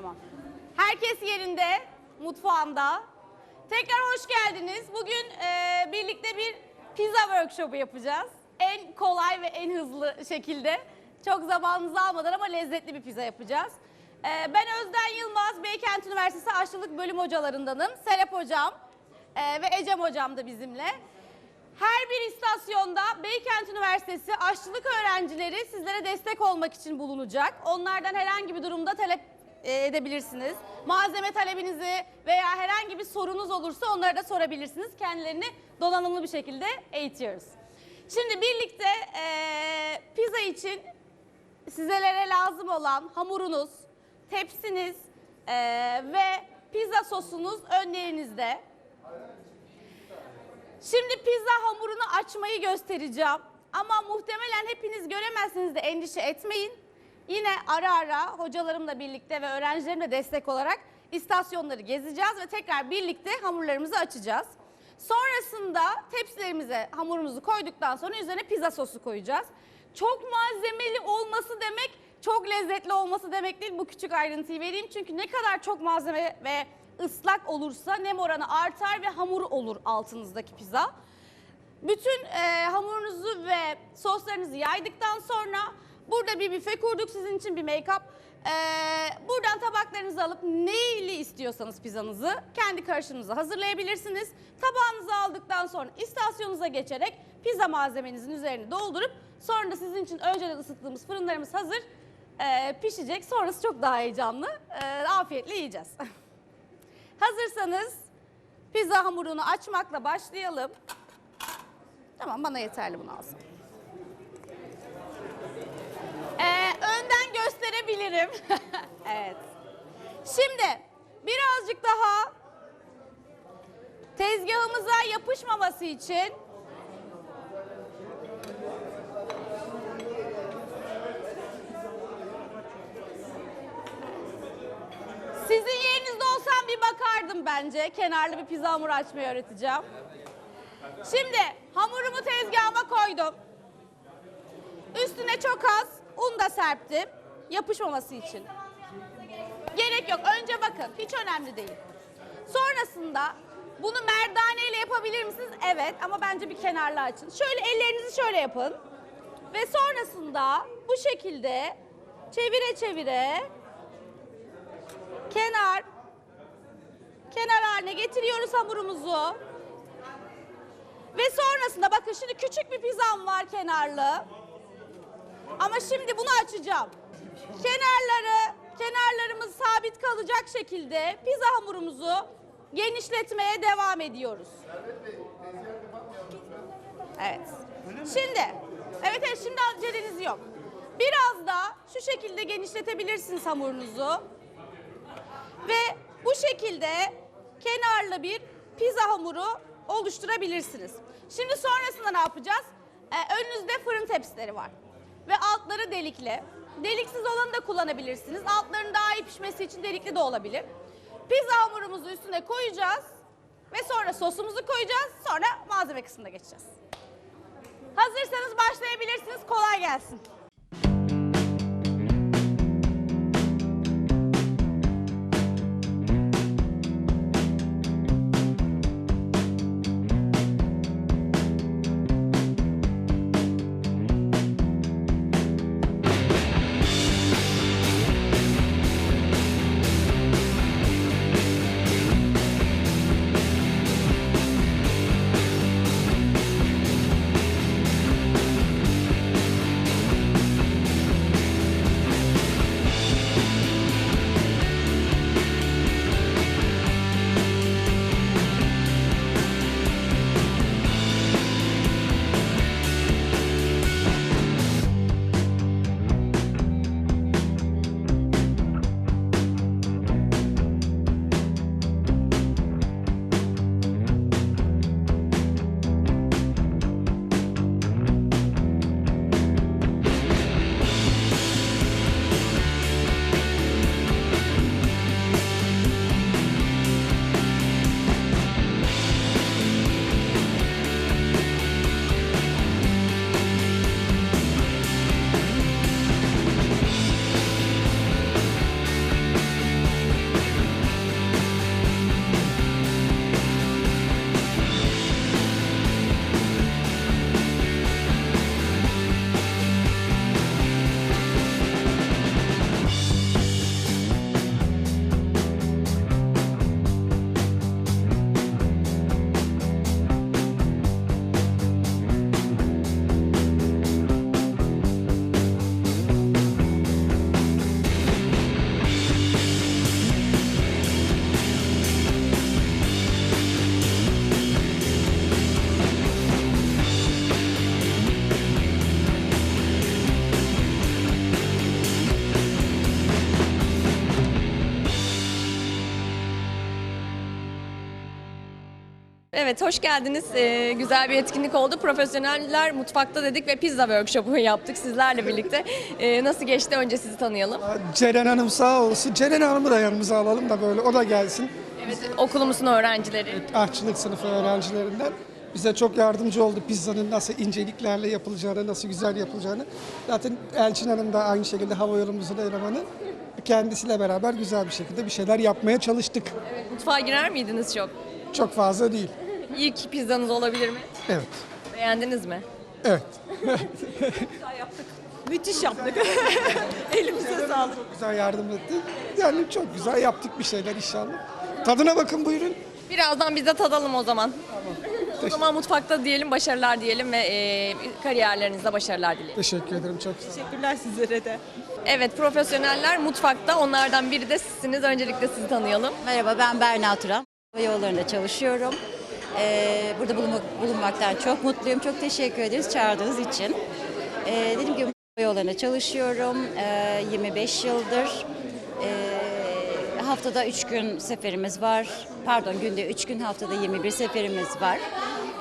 Tamam. Herkes yerinde, mutfağında. Tekrar hoş geldiniz. Bugün e, birlikte bir pizza workshopu yapacağız. En kolay ve en hızlı şekilde. Çok zamanınızı almadan ama lezzetli bir pizza yapacağız. E, ben Özden Yılmaz, Beykent Üniversitesi Aşçılık Bölüm hocalarındanım. Serap Hocam e, ve Ecem Hocam da bizimle. Her bir istasyonda Beykent Üniversitesi aşçılık öğrencileri sizlere destek olmak için bulunacak. Onlardan herhangi bir durumda talep edebilirsiniz. Malzeme talebinizi veya herhangi bir sorunuz olursa onlara da sorabilirsiniz. Kendilerini donanımlı bir şekilde eğitiyoruz. Şimdi birlikte e, pizza için sizlere lazım olan hamurunuz, tepsiniz e, ve pizza sosunuz önlerinizde. Şimdi pizza hamurunu açmayı göstereceğim. Ama muhtemelen hepiniz göremezsiniz de endişe etmeyin. Yine ara ara hocalarımla birlikte ve öğrencilerimle destek olarak istasyonları gezeceğiz ve tekrar birlikte hamurlarımızı açacağız. Sonrasında tepsilerimize hamurumuzu koyduktan sonra üzerine pizza sosu koyacağız. Çok malzemeli olması demek çok lezzetli olması demek değil. Bu küçük ayrıntıyı vereyim. Çünkü ne kadar çok malzeme ve ıslak olursa nem oranı artar ve hamur olur altınızdaki pizza. Bütün e, hamurunuzu ve soslarınızı yaydıktan sonra burada bir büfe kurduk sizin için bir make-up. E, buradan tabaklarınızı alıp neyli istiyorsanız pizzanızı kendi karışımınıza hazırlayabilirsiniz. Tabağınızı aldıktan sonra istasyonunuza geçerek pizza malzemenizin üzerine doldurup sonra da sizin için önceden ısıttığımız fırınlarımız hazır e, pişecek. Sonrası çok daha heyecanlı. E, afiyetle yiyeceğiz. Hazırsanız pizza hamurunu açmakla başlayalım. Tamam bana yeterli bunu alsın. Ee, önden gösterebilirim. evet. Şimdi birazcık daha tezgahımıza yapışmaması için Sizin yerinizde olsam bir bakardım bence. Kenarlı bir pizza hamuru açmayı öğreteceğim. Şimdi hamurumu tezgahıma koydum. Üstüne çok az un da serptim. Yapışmaması için. Gerek yok. Önce bakın. Hiç önemli değil. Sonrasında bunu merdane ile yapabilir misiniz? Evet ama bence bir kenarlı açın. Şöyle ellerinizi şöyle yapın. Ve sonrasında bu şekilde çevire çevire kenar kenar haline getiriyoruz hamurumuzu. Ve sonrasında bakın şimdi küçük bir pizzam var kenarlı. Ama şimdi bunu açacağım. Kenarları, kenarlarımız sabit kalacak şekilde pizza hamurumuzu genişletmeye devam ediyoruz. Evet. Şimdi, evet evet şimdi aceleniz yok. Biraz da şu şekilde genişletebilirsiniz hamurunuzu. Ve bu şekilde kenarlı bir pizza hamuru oluşturabilirsiniz. Şimdi sonrasında ne yapacağız? Ee, önünüzde fırın tepsileri var. Ve altları delikli. Deliksiz olanı da kullanabilirsiniz. Altlarının daha iyi pişmesi için delikli de olabilir. Pizza hamurumuzu üstüne koyacağız. Ve sonra sosumuzu koyacağız. Sonra malzeme kısmına geçeceğiz. Hazırsanız başlayabilirsiniz. Kolay gelsin. Evet, hoş geldiniz. Ee, güzel bir etkinlik oldu. Profesyoneller mutfakta dedik ve pizza workshopu yaptık sizlerle birlikte. Ee, nasıl geçti? Önce sizi tanıyalım. Ceren Hanım sağ olsun. Ceren Hanım'ı da yanımıza alalım da böyle o da gelsin. Evet, okulumuzun öğrencileri. Aşçılık sınıfı öğrencilerinden. Bize çok yardımcı oldu pizzanın nasıl inceliklerle yapılacağını, nasıl güzel yapılacağını. Zaten Elçin Hanım da aynı şekilde hava yolumuzun elemanı. Kendisiyle beraber güzel bir şekilde bir şeyler yapmaya çalıştık. Mutfağa girer miydiniz çok? Çok fazla değil. İlk pizzanız olabilir mi? Evet. Beğendiniz mi? Evet. Müthiş yaptık. Elimize sağlık. Çok güzel yardım etti. Yani çok güzel yaptık bir şeyler inşallah. Tadına bakın buyurun. Birazdan biz de tadalım o zaman. O zaman mutfakta diyelim, başarılar diyelim ve e, kariyerlerinizde başarılar dileyelim. Teşekkür ederim çok sağ olun. Teşekkürler sizlere de. Evet, profesyoneller mutfakta. Onlardan biri de sizsiniz. Öncelikle sizi tanıyalım. Merhaba ben Berna Turan. Hava yollarında çalışıyorum. Ee, burada bulunmak, bulunmaktan çok mutluyum. Çok teşekkür ederiz çağırdığınız için. Ee, dediğim gibi hava yollarında çalışıyorum. Ee, 25 yıldır. Ee, haftada 3 gün seferimiz var. Pardon günde 3 gün haftada 21 seferimiz var.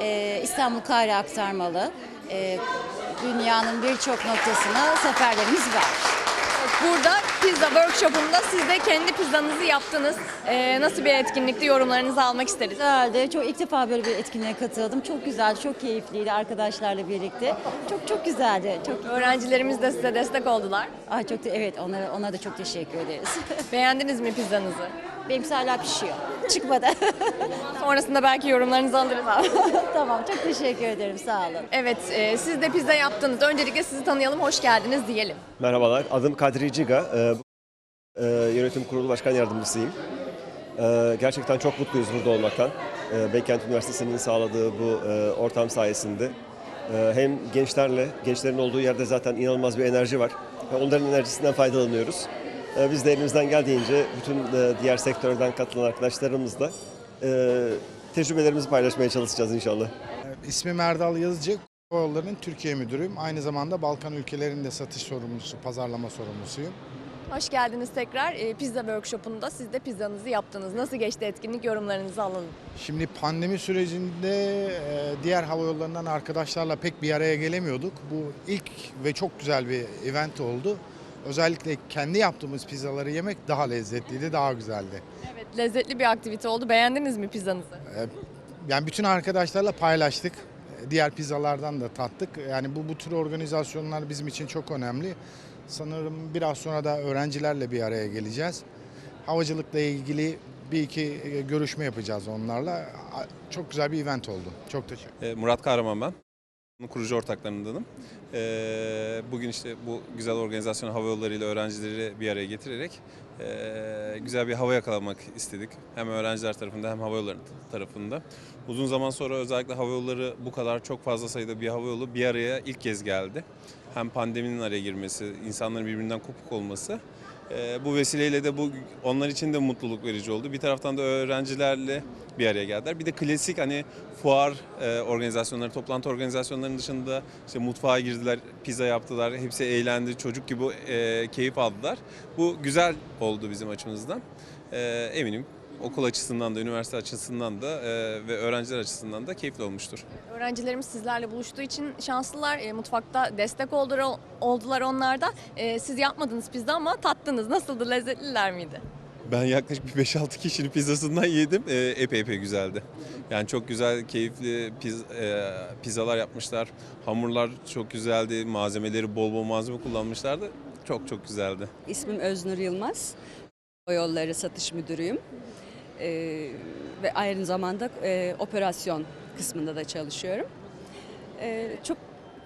Ee, İstanbul Kahire aktarmalı. Ee, dünyanın birçok noktasına seferlerimiz var. Burada pizza workshopunda siz de kendi pizzanızı yaptınız. Ee, nasıl bir etkinlikti yorumlarınızı almak isteriz. Güzeldi. Çok ilk defa böyle bir etkinliğe katıldım. Çok güzeldi, çok keyifliydi arkadaşlarla birlikte. Çok çok güzeldi. Çok Öğrencilerimiz de size destek oldular. Ay çok da evet onlara ona da çok teşekkür ederiz. Beğendiniz mi pizzanızı? Benimkisi hala pişiyor. Çıkmadı. Sonrasında belki yorumlarınızı alırız. tamam çok teşekkür ederim. Sağ olun. evet, e, siz de pizza yaptınız. Öncelikle sizi tanıyalım, hoş geldiniz diyelim. Merhabalar, adım Kadri Ciga. Ee, e, Yönetim Kurulu Başkan Yardımcısıyım. Ee, Gerçekten çok mutluyuz burada olmaktan. Ee, Beykent Üniversitesi'nin sağladığı bu e, ortam sayesinde e, hem gençlerle, gençlerin olduğu yerde zaten inanılmaz bir enerji var. Ve onların enerjisinden faydalanıyoruz. Ee, Biz de elimizden geldiğince bütün e, diğer sektörden katılan arkadaşlarımızla e, tecrübelerimizi paylaşmaya çalışacağız inşallah. İsmim Erdal Yazıcı. Hava Yolları'nın Türkiye Müdürüyüm. Aynı zamanda Balkan ülkelerinde satış sorumlusu, pazarlama sorumlusuyum. Hoş geldiniz tekrar. E, pizza workshopunda siz de pizzanızı yaptınız. Nasıl geçti etkinlik, yorumlarınızı alalım. Şimdi pandemi sürecinde e, diğer hava yollarından arkadaşlarla pek bir araya gelemiyorduk. Bu ilk ve çok güzel bir event oldu. Özellikle kendi yaptığımız pizzaları yemek daha lezzetliydi, daha güzeldi. Evet, lezzetli bir aktivite oldu. Beğendiniz mi pizzanızı? Yani bütün arkadaşlarla paylaştık. Diğer pizzalardan da tattık. Yani bu, bu tür organizasyonlar bizim için çok önemli. Sanırım biraz sonra da öğrencilerle bir araya geleceğiz. Havacılıkla ilgili bir iki e, görüşme yapacağız onlarla. Çok güzel bir event oldu. Çok teşekkür E, Murat Kahraman ben. Kurucu ortaklarındanım. E, Bugün işte bu güzel organizasyonu hava yolları ile öğrencileri bir araya getirerek e, güzel bir hava yakalamak istedik. Hem öğrenciler tarafında hem hava yolları tarafında. Uzun zaman sonra özellikle hava yolları bu kadar çok fazla sayıda bir hava yolu bir araya ilk kez geldi. Hem pandeminin araya girmesi, insanların birbirinden kopuk olması. E, bu vesileyle de bu onlar için de mutluluk verici oldu. Bir taraftan da öğrencilerle bir araya geldiler. Bir de klasik hani fuar e, organizasyonları, toplantı organizasyonlarının dışında işte mutfağa girdiler, pizza yaptılar. Hepsi eğlendi, çocuk gibi e, keyif aldılar. Bu güzel oldu bizim açımızdan. E, eminim okul açısından da, üniversite açısından da e, ve öğrenciler açısından da keyifli olmuştur. Öğrencilerimiz sizlerle buluştuğu için şanslılar. E, mutfakta destek oldular, oldular onlar da. E, siz yapmadınız pizza ama tattınız. Nasıldı? Lezzetliler miydi? Ben yaklaşık bir 5-6 kişinin pizzasından yedim. Ee, epey epey güzeldi. Yani çok güzel, keyifli piz, e, pizzalar yapmışlar. Hamurlar çok güzeldi. Malzemeleri bol bol malzeme kullanmışlardı. Çok çok güzeldi. İsmim Öznur Yılmaz. Hava Yolları Satış Müdürüyüm. Ee, ve aynı zamanda e, operasyon kısmında da çalışıyorum. Ee, çok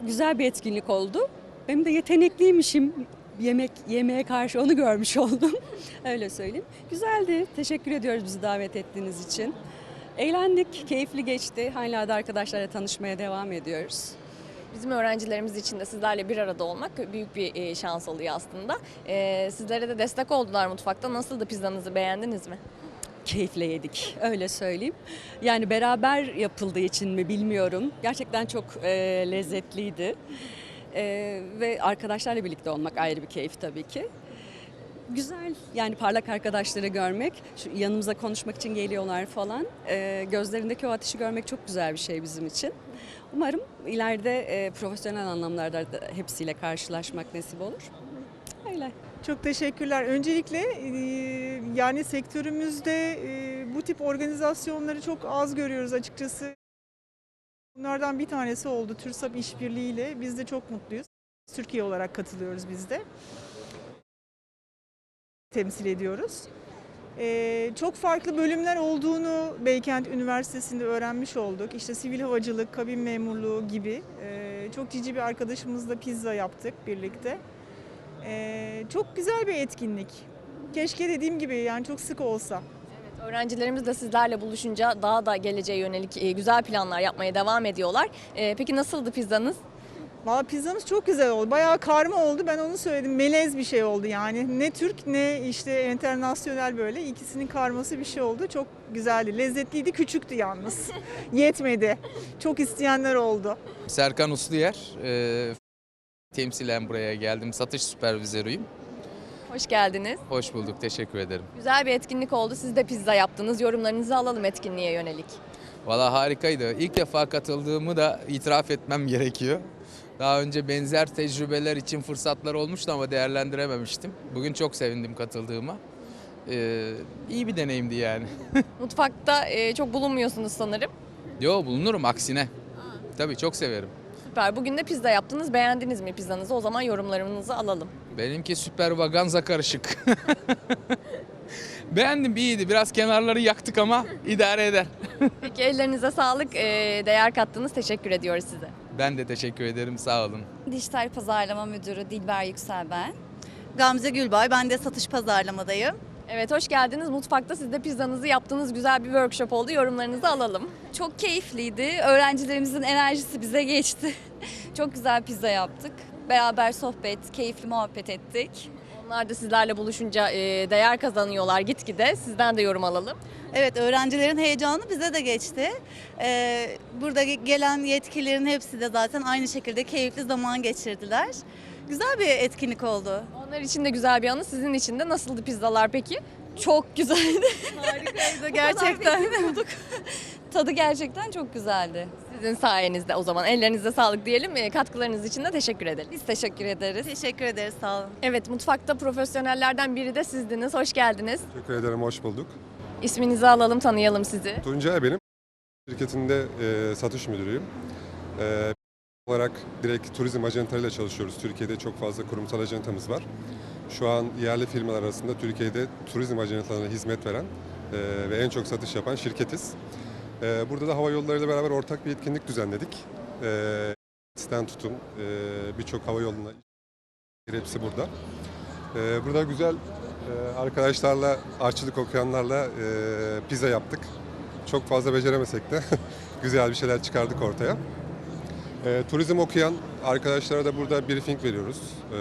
güzel bir etkinlik oldu. Benim de yetenekliymişim yemek yemeğe karşı onu görmüş oldum. Öyle söyleyeyim. Güzeldi. Teşekkür ediyoruz bizi davet ettiğiniz için. Eğlendik, keyifli geçti. Hala da arkadaşlarla tanışmaya devam ediyoruz. Bizim öğrencilerimiz için de sizlerle bir arada olmak büyük bir e, şans oluyor aslında. E, sizlere de destek oldular mutfakta. Nasıldı pizzanızı beğendiniz mi? Keyifle yedik öyle söyleyeyim. Yani beraber yapıldığı için mi bilmiyorum. Gerçekten çok e, lezzetliydi. E, ve arkadaşlarla birlikte olmak ayrı bir keyif tabii ki. Güzel yani parlak arkadaşları görmek, şu yanımıza konuşmak için geliyorlar falan. Ee, gözlerindeki o ateşi görmek çok güzel bir şey bizim için. Umarım ileride e, profesyonel anlamlarda da hepsiyle karşılaşmak nasip olur. Öyle. Çok teşekkürler. Öncelikle e, yani sektörümüzde e, bu tip organizasyonları çok az görüyoruz açıkçası. Bunlardan bir tanesi oldu TÜRSAP işbirliğiyle. Biz de çok mutluyuz. Türkiye olarak katılıyoruz biz de. Temsil ediyoruz. E, çok farklı bölümler olduğunu Beykent Üniversitesi'nde öğrenmiş olduk. İşte sivil havacılık, kabin memurluğu gibi. E, çok cici bir arkadaşımızla pizza yaptık birlikte. Ee, çok güzel bir etkinlik. Keşke dediğim gibi yani çok sık olsa. Öğrencilerimiz de sizlerle buluşunca daha da geleceğe yönelik e, güzel planlar yapmaya devam ediyorlar. E, peki nasıldı pizzanız? Valla pizzamız çok güzel oldu. Bayağı karma oldu. Ben onu söyledim. Melez bir şey oldu yani. Ne Türk ne işte internasyonel böyle. ikisinin karması bir şey oldu. Çok güzeldi. Lezzetliydi. Küçüktü yalnız. Yetmedi. Çok isteyenler oldu. Serkan Usluyer. Ee, temsilen buraya geldim. Satış süpervizörüyüm. Hoş geldiniz. Hoş bulduk. Teşekkür ederim. Güzel bir etkinlik oldu. Siz de pizza yaptınız. Yorumlarınızı alalım etkinliğe yönelik. Valla harikaydı. İlk defa katıldığımı da itiraf etmem gerekiyor. Daha önce benzer tecrübeler için fırsatlar olmuştu ama değerlendirememiştim. Bugün çok sevindim katıldığıma. Ee, iyi bir deneyimdi yani. Mutfakta e, çok bulunmuyorsunuz sanırım. Yo bulunurum aksine. Tabii çok severim. Süper. Bugün de pizza yaptınız. Beğendiniz mi pizzanızı? O zaman yorumlarınızı alalım. Benimki süper vaganza karışık. Beğendim iyiydi. Biraz kenarları yaktık ama idare eder. Peki ellerinize sağlık. E, değer kattınız. Teşekkür ediyoruz size. Ben de teşekkür ederim. Sağ olun. Dijital Pazarlama Müdürü Dilber Yüksel ben. Gamze Gülbay, ben de satış pazarlamadayım. Evet hoş geldiniz. Mutfakta siz de pizzanızı yaptığınız güzel bir workshop oldu. Yorumlarınızı alalım. Çok keyifliydi. Öğrencilerimizin enerjisi bize geçti. Çok güzel pizza yaptık. Beraber sohbet, keyifli muhabbet ettik. Onlar da sizlerle buluşunca e, değer kazanıyorlar gitgide. Sizden de yorum alalım. Evet, öğrencilerin heyecanı bize de geçti. Ee, burada gelen yetkililerin hepsi de zaten aynı şekilde keyifli zaman geçirdiler. Güzel bir etkinlik oldu. Onlar için de güzel bir anı. Sizin için de nasıldı pizzalar peki? Çok güzeldi. Harikaydı gerçekten. Tadı gerçekten çok güzeldi. Sizin sayenizde o zaman. Ellerinize sağlık diyelim. E, katkılarınız için de teşekkür edelim. Biz teşekkür ederiz. Teşekkür ederiz, sağ olun. Evet mutfakta profesyonellerden biri de sizdiniz. Hoş geldiniz. Teşekkür ederim, hoş bulduk. İsminizi alalım, tanıyalım sizi. Tuncay benim. Şirketinde e, satış müdürüyüm. E, olarak direkt turizm ajantalarıyla çalışıyoruz. Türkiye'de çok fazla kurumsal ajantamız var. Şu an yerli firmalar arasında Türkiye'de turizm ajantalarına hizmet veren e, ve en çok satış yapan şirketiz. E, burada da hava yollarıyla beraber ortak bir etkinlik düzenledik. E, tutun, e, birçok hava yoluna hepsi burada. E, burada güzel e, arkadaşlarla, aşçılık okuyanlarla e, pizza yaptık. Çok fazla beceremesek de güzel bir şeyler çıkardık ortaya. E, turizm okuyan arkadaşlara da burada briefing veriyoruz. E,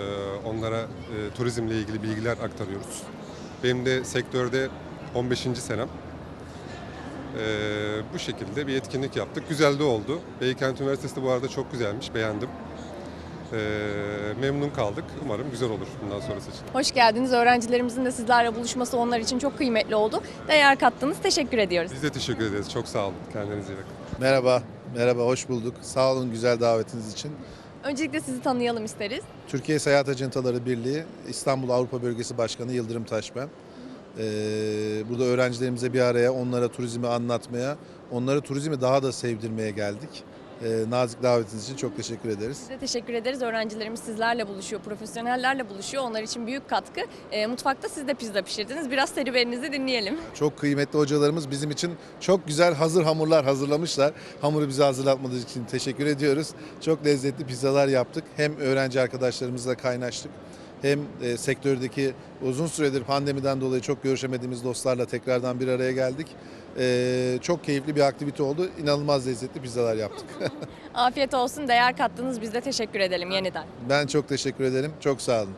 onlara e, turizmle ilgili bilgiler aktarıyoruz. Benim de sektörde 15. senem. E, bu şekilde bir etkinlik yaptık. Güzel de oldu. Beykent Üniversitesi de bu arada çok güzelmiş, beğendim. E, memnun kaldık. Umarım güzel olur bundan sonrası için. Hoş geldiniz. Öğrencilerimizin de sizlerle buluşması onlar için çok kıymetli oldu. Değer kattınız. Teşekkür ediyoruz. Biz de teşekkür ederiz. Çok sağ olun. Kendinize iyi bakın. Merhaba, merhaba, hoş bulduk. Sağ olun güzel davetiniz için. Öncelikle sizi tanıyalım isteriz. Türkiye Seyahat Ajantaları Birliği, İstanbul Avrupa Bölgesi Başkanı Yıldırım Taş ben. Ee, burada öğrencilerimize bir araya, onlara turizmi anlatmaya, onları turizmi daha da sevdirmeye geldik. Ee, nazik davetiniz için çok teşekkür ederiz. Size teşekkür ederiz. Öğrencilerimiz sizlerle buluşuyor, profesyonellerle buluşuyor. Onlar için büyük katkı. E, mutfakta siz de pizza pişirdiniz. Biraz serüveninizi dinleyelim. Çok kıymetli hocalarımız bizim için çok güzel hazır hamurlar hazırlamışlar. Hamuru bize hazırlatmadığı için teşekkür ediyoruz. Çok lezzetli pizzalar yaptık. Hem öğrenci arkadaşlarımızla kaynaştık. Hem e, sektördeki uzun süredir pandemiden dolayı çok görüşemediğimiz dostlarla tekrardan bir araya geldik. E, çok keyifli bir aktivite oldu. İnanılmaz lezzetli pizzalar yaptık. Afiyet olsun. Değer kattınız. Biz de teşekkür edelim yeniden. ben çok teşekkür ederim. Çok sağ olun.